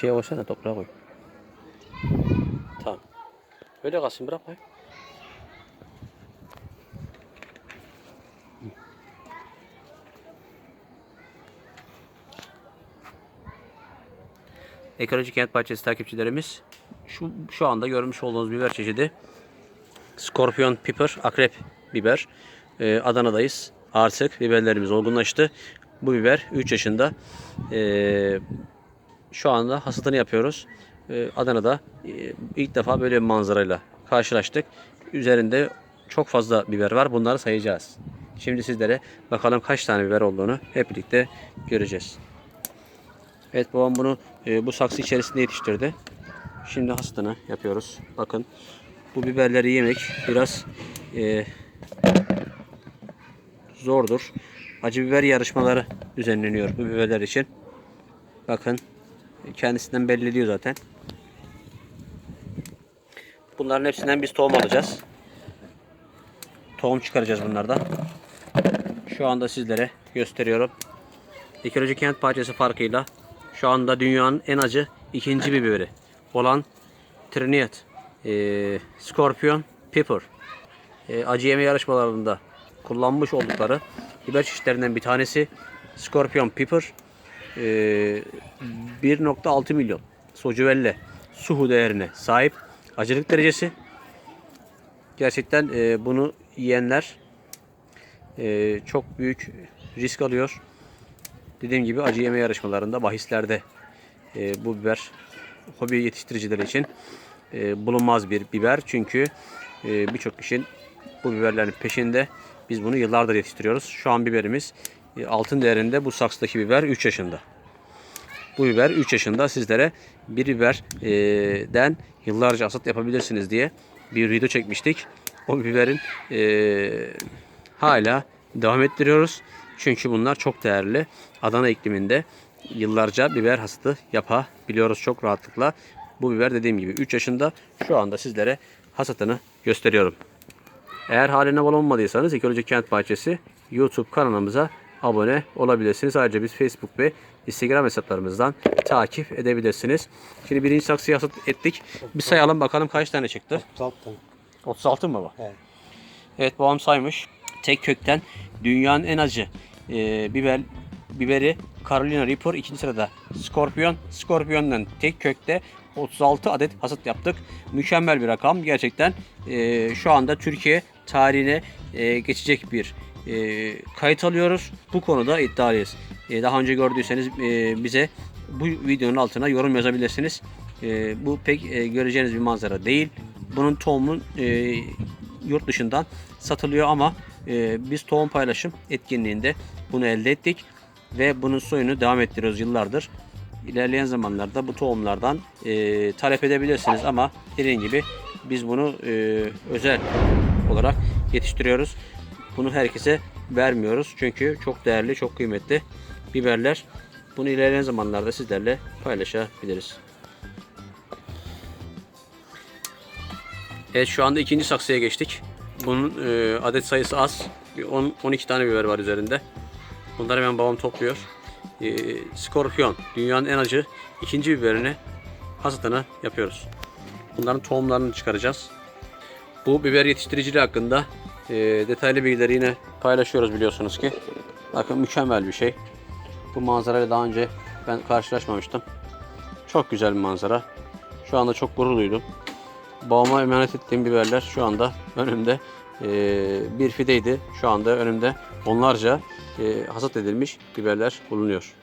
Şeye koysana toprağa koy. Tamam. Öyle kalsın bırak koy. Ekoloji Kent Bahçesi takipçilerimiz şu, şu anda görmüş olduğunuz biber çeşidi Scorpion Piper, akrep biber. Ee, Adana'dayız. Artık biberlerimiz olgunlaştı. Bu biber 3 yaşında. Ee, şu anda hasatını yapıyoruz. Ee, Adana'da e, ilk defa böyle bir manzarayla karşılaştık. Üzerinde çok fazla biber var. Bunları sayacağız. Şimdi sizlere bakalım kaç tane biber olduğunu hep birlikte göreceğiz. Evet babam bunu e, bu saksı içerisinde yetiştirdi. Şimdi hasatını yapıyoruz. Bakın bu biberleri yemek biraz e, zordur. Acı biber yarışmaları düzenleniyor bu biberler için. Bakın kendisinden belli ediyor zaten. Bunların hepsinden biz tohum alacağız. Tohum çıkaracağız bunlardan. Şu anda sizlere gösteriyorum. Ekoloji kent bahçesi farkıyla şu anda dünyanın en acı ikinci biberi olan Trinidad, e, Scorpion, Pepper e, acı yeme yarışmalarında kullanmış oldukları biber çeşitlerinden bir tanesi Scorpion Pepper e, 1.6 milyon socuvelle suhu değerine sahip acılık derecesi gerçekten e, bunu yiyenler e, çok büyük risk alıyor. Dediğim gibi acı yeme yarışmalarında, bahislerde e, bu biber hobi yetiştiricileri için e, bulunmaz bir biber. Çünkü e, birçok kişinin bu biberlerin peşinde. Biz bunu yıllardır yetiştiriyoruz. Şu an biberimiz altın değerinde bu saksıdaki biber 3 yaşında. Bu biber 3 yaşında sizlere bir biberden yıllarca hasat yapabilirsiniz diye bir video çekmiştik. O biberin e, hala devam ettiriyoruz. Çünkü bunlar çok değerli. Adana ikliminde yıllarca biber hasadı yapabiliyoruz çok rahatlıkla. Bu biber dediğim gibi 3 yaşında. Şu anda sizlere hasatını gösteriyorum. Eğer haline abone olmadıysanız Ekoloji Kent Bahçesi YouTube kanalımıza abone olabilirsiniz. Ayrıca biz Facebook ve Instagram hesaplarımızdan takip edebilirsiniz. Şimdi birinci saksıyı hasat ettik. Bir sayalım bakalım kaç tane çıktı. 36 tane. 36 mı bu? Evet. Evet babam saymış. Tek kökten dünyanın en acı e, biber biberi Carolina Reaper ikinci sırada Scorpion. Scorpion'dan tek kökte 36 adet hasat yaptık. Mükemmel bir rakam. Gerçekten e, şu anda Türkiye tarihine e, geçecek bir e, kayıt alıyoruz. Bu konuda iddialıyız. E, daha önce gördüyseniz e, bize bu videonun altına yorum yazabilirsiniz. E, bu pek e, göreceğiniz bir manzara değil. Bunun tohumun e, yurt dışından satılıyor ama e, biz tohum paylaşım etkinliğinde bunu elde ettik ve bunun soyunu devam ettiriyoruz yıllardır. İlerleyen zamanlarda bu tohumlardan e, talep edebilirsiniz ama dediğim gibi biz bunu e, özel olarak yetiştiriyoruz. Bunu herkese vermiyoruz çünkü çok değerli, çok kıymetli biberler. Bunu ilerleyen zamanlarda sizlerle paylaşabiliriz. Evet şu anda ikinci saksıya geçtik. Bunun e, adet sayısı az. Bir 10 12 tane biber var üzerinde. Bunları hemen babam topluyor. E, Skorpion dünyanın en acı ikinci biberini hasatını yapıyoruz. Bunların tohumlarını çıkaracağız. Bu biber yetiştiriciliği hakkında e, detaylı bilgileri yine paylaşıyoruz biliyorsunuz ki. Bakın mükemmel bir şey. Bu manzarayla daha önce ben karşılaşmamıştım. Çok güzel bir manzara. Şu anda çok gurur duydum. Babama emanet ettiğim biberler şu anda önümde Ee, bir fideydi. Şu anda önümde onlarca e, hasat edilmiş biberler bulunuyor.